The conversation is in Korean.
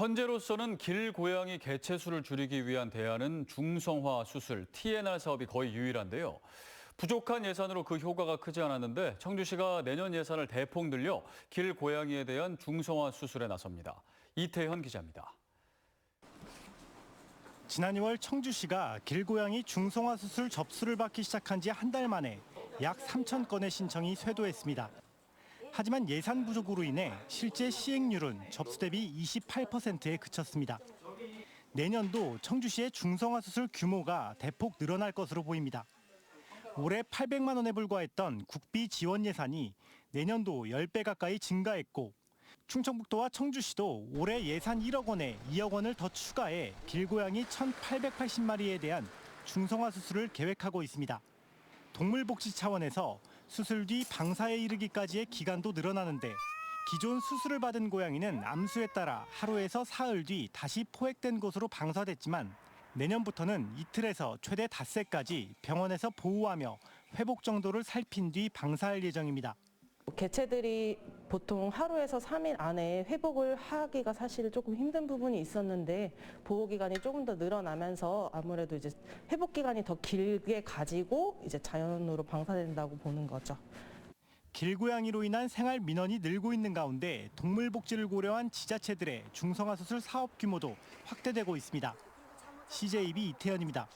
현재로서는 길 고양이 개체 수를 줄이기 위한 대안은 중성화 수술, TNR 사업이 거의 유일한데요. 부족한 예산으로 그 효과가 크지 않았는데 청주시가 내년 예산을 대폭 늘려 길 고양이에 대한 중성화 수술에 나섭니다. 이태현 기자입니다. 지난 2월 청주시가 길고양이 중성화 수술 접수를 받기 시작한 지 한 달 만에 약 3천 건의 신청이 쇄도했습니다. 하지만 예산 부족으로 인해 실제 시행률은 접수 대비 28%에 그쳤습니다. 내년도 청주시의 중성화 수술 규모가 대폭 늘어날 것으로 보입니다. 올해 800만 원에 불과했던 국비 지원 예산이 내년도 10배 가까이 증가했고 충청북도와 청주시도 올해 예산 1억 원에 2억 원을 더 추가해 길고양이 1,880마리에 대한 중성화 수술을 계획하고 있습니다. 동물복지 차원에서 수술 뒤 방사에 이르기까지의 기간도 늘어나는데 기존 수술을 받은 고양이는 암수에 따라 하루에서 사흘 뒤 다시 포획된 곳으로 방사됐지만 내년부터는 이틀에서 최대 닷새까지 병원에서 보호하며 회복 정도를 살핀 뒤 방사할 예정입니다. 개체들이 보통 하루에서 3일 안에 회복을 하기가 사실 조금 힘든 부분이 있었는데 보호 기간이 조금 더 늘어나면서 아무래도 이제 회복 기간이 더 길게 가지고 이제 자연으로 방사된다고 보는 거죠. 길고양이로 인한 생활 민원이 늘고 있는 가운데 동물 복지를 고려한 지자체들의 중성화 수술 사업 규모도 확대되고 있습니다. CJB 이태현입니다.